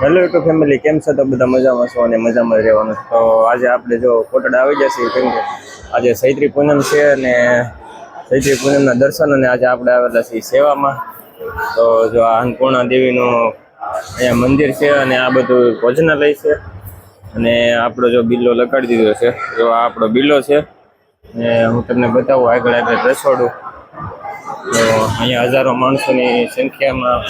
Hello YouTube family કેમ છો? તો બધા મજામાં છો અને મજામાં રહેવાનું તો આજે આપણે જો કોટડા આવી જશે કેમ કે આજે સૈત્રી પૂનમ છે અને સૈત્રી પૂનમના દર્શન અને આજે આપણે આવેલા છીએ સેવામાં. તો જો આ અન્નપૂર્ણા દેવીનું અહીંયા મંદિર છે અને આ બધું ભોજનાલય છે. અને આપણો જો બિલ્લો લગાડી દીધો છે, જો આ આપણો બિલ્લો છે. ને હું તમને બતાવું આગળ આગળ રસોડું. તો અહીંયા હજારો માણસોની સંખ્યામાં,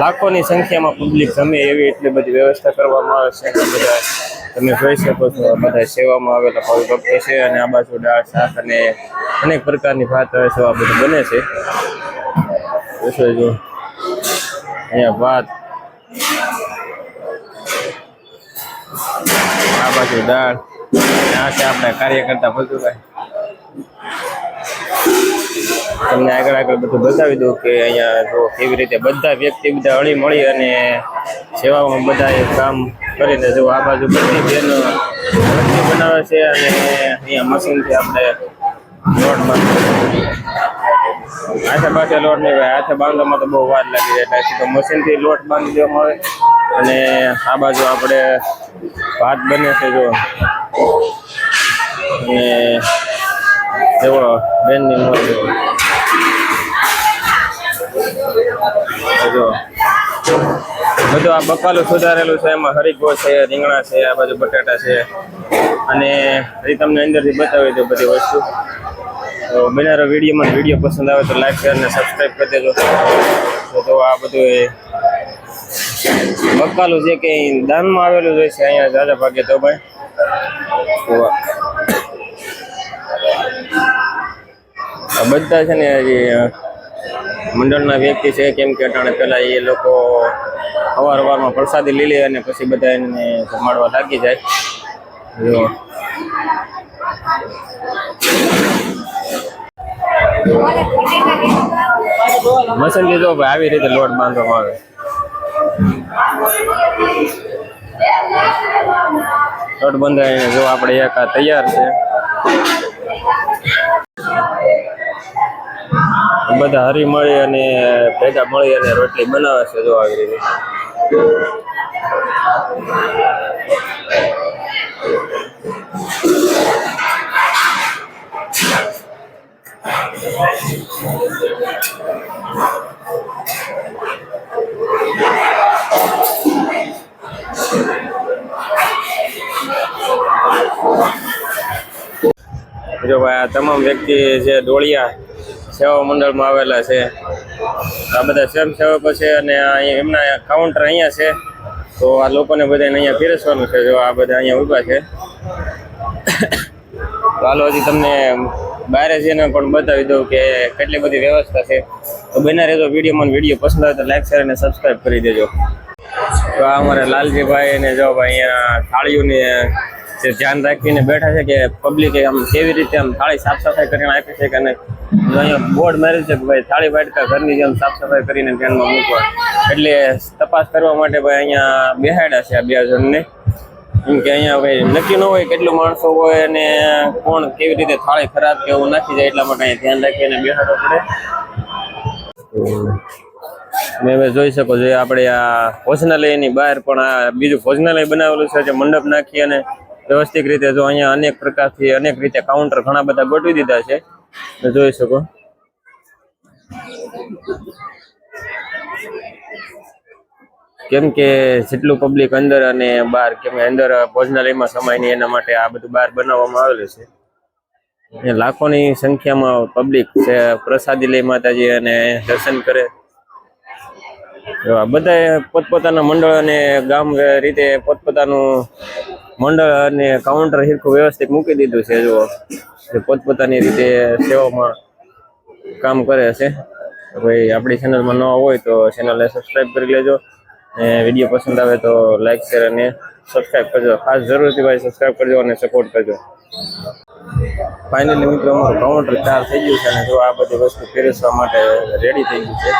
લાખોની સંખ્યામાં પબ્લિક જમે એવી એટલી બધી વ્યવસ્થા કરવામાં આવે છે બધા તમે જોઈ શકો છો, બધા સેવામાં આવેલા ભાવિ ભક્તો છે અને આ બાજુ દાળ, શાક અને અનેક પ્રકારની ભાત આ બધું બને છે. અહીંયા ભાત, આ બાજુ દાળ આ છે આપણા કાર્યકર્તા ભગુભાઈ તમને આગળ આગળ બધું બતાવી દઉં કે અહીંયા જો કેવી રીતે બધા વ્યક્તિ બધા હળી મળી અને સેવામાં બધા કામ કરીને જો આ બાજુ બધી બેનો રસોઈ બનાવે છે અને અહીંયા મશીનથી આપણે લોટ બાંધીએ. હાથે પાસે લોટ નહીં હોય હાથે બાંધવામાં તો બહુ વાર લાગી જાય. એટલે તો મશીનથી લોટ બાંધી દેવામાં આવે. અને આ બાજુ આપણે ભાત બને છે જો. અને એવો બેનની મોજ. બધું આ બકાલું સુધારેલું છે, એમાં હરીગો છે, રીંગણા છે, આ બાજુ બટાટા છે. અને એ તમને અંદરથી બતાવી દો બધી વસ્તુ. તો બનારો વિડીયોમાં વીડિયો પસંદ આવે તો લાઈક શેર અને સબસ્ક્રાઈબ કરી દેજો. તો આ બધું એ બકાલું જે કે દાનમાં આવેલું હોય છે, અહીંયા જાજા ભાગે તો ભાઈ. બધા છે ને હજી મંડળના વ્યક્તિ છે, કેમ કે અટાણે પહેલાં એ લોકો અવાર અવારમાં પ્રસાદી લઈ લે અને પછી બધા એને જમાડવા લાગી જાય. જો. મસનથી જો ભાઈ આવી રીતે લોટ બાંધવામાં આવે. લોટ બંધાય જો આપણે એક આ તૈયાર છે. બધા હરી મળી અને ભેગા મળી અને રોટલી બનાવે છે જો આવી રીતે. જો ભાઈ, આ તમામ વ્યક્તિ જે ડોળિયા સેવા મંડળમાં આવેલા છે. આ બધા સ્વયંસેવકો છે અને એમના કાઉન્ટર અહીંયા છે. તો આ લોકોને બધાને અહીંયા પીરસવાનું છે જો આ બધા અહીંયા ઊભા છે. હાલો હજી તમને બહાર જઈને પણ બતાવી દઉં કે કેટલી બધી વ્યવસ્થા છે. તો બને રહેજો વિડીયોમાં વીડિયો પસંદ આવે તો લાઈક, શેર અને સબસ્ક્રાઈબ કરી દેજો. તો આ અમારા લાલજીભાઈ ને જો ભાઈ અહીંયા થાળીઓની ધ્યાન રાખીને બેઠા છે કે પબ્લિકે આમ કેવી રીતે આમ થાળી સાફ સફાઈ કરીને આપી છે કે અહીંયા બોર્ડ માર્યું છે કે ભાઈ થાળી વાટકા ઘરની જેમ સાફ સફાઈ કરીને ધ્યાનમાં મૂકવા. એટલે તપાસ કરવા માટે ભાઈ અહીંયા બેહાડ્યા છે આ બે જણને. કેમ કે અહીંયા ભાઈ નક્કી ન હોય કેટલું માણસો હોય અને કોણ કેવી રીતે થાળી ખરાબ કે એવું નાખી જાય એટલા માટે અહીંયા ધ્યાન રાખીને બેહાડવો પડે. મેં જોઈ શકો છો આપણે આ ભોજનાલયની બહાર પણ આ બીજું ભોજનાલય બનાવેલું છે, જે મંડપ નાખી અને વ્યવસ્થિત રીતે જો અહીંયા અનેક પ્રકારથી અનેક રીતે કાઉન્ટર ઘણા બધા ગોઠવી દીધા છે. જોઈ શકો. કેમ કે જેટલું પબ્લિક અંદર અને બહાર કેમ અંદર ભોજનાલયમાં સમાય નહીં, એના માટે આ બધું બહાર બનાવવામાં આવેલું છે. લાખોની સંખ્યામાં પબ્લિક છે, પ્રસાદી લઈ માતાજી અને દર્શન કરે. બધા પોતપોતાના મંડળ અને ગામ રીતે પોતપોતાનું મંડળ અને કાઉન્ટર હિરખું વ્યવસ્થિત મૂકી દીધું છે જો પોતપોતાની રીતે સેવામાં કામ કરે છે. ભાઈ, આપણી ચેનલમાં ન હોય તો ચેનલને સબસ્ક્રાઈબ કરી લેજો. અને વીડિયો પસંદ આવે તો લાઈક શેર અને સબસ્ક્રાઈબ કરજો. ખાસ જરૂરથી ભાઈ સબસ્ક્રાઈબ કરજો અને સપોર્ટ કરજો. ફાઇનલી મિત્રો, અમારું કાઉન્ટર ચાર થઈ ગયું છે અને જો આ બધી વસ્તુ પીરસવા માટે રેડી થઈ ગયું છે.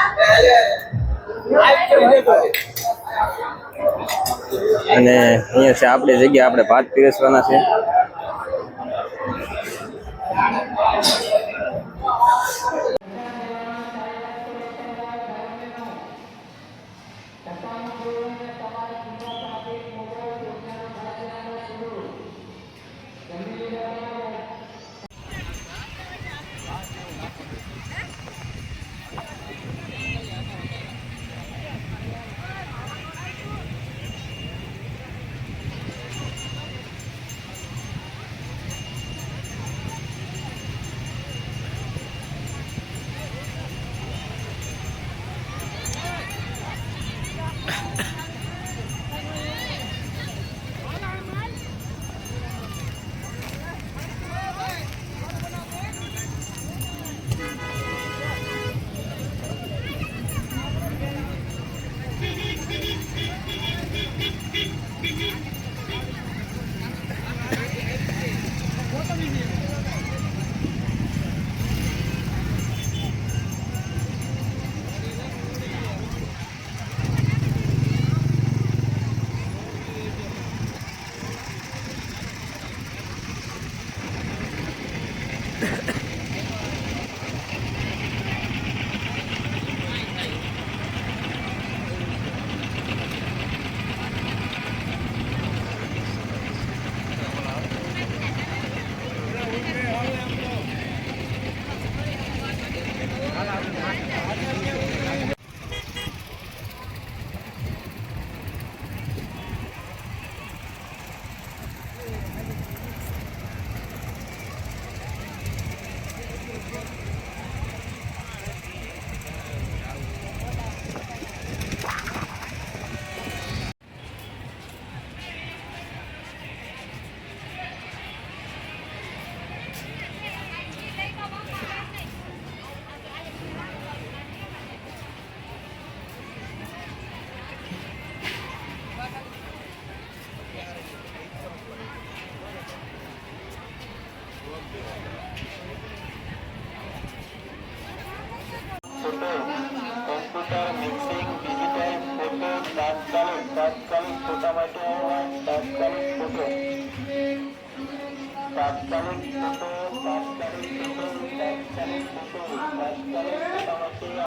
અને અહીંયા છે આપણી જગ્યા આપણે ભાત પીરસવાના છે. তাৎক্ষণিক পোটামাটি তাৎক্ষণিক পোটো তাৎক্ষণিক পোটো তাৎক্ষণিক পোটো তাৎক্ষণিক পোটো তাৎক্ষণিক পোটামাটি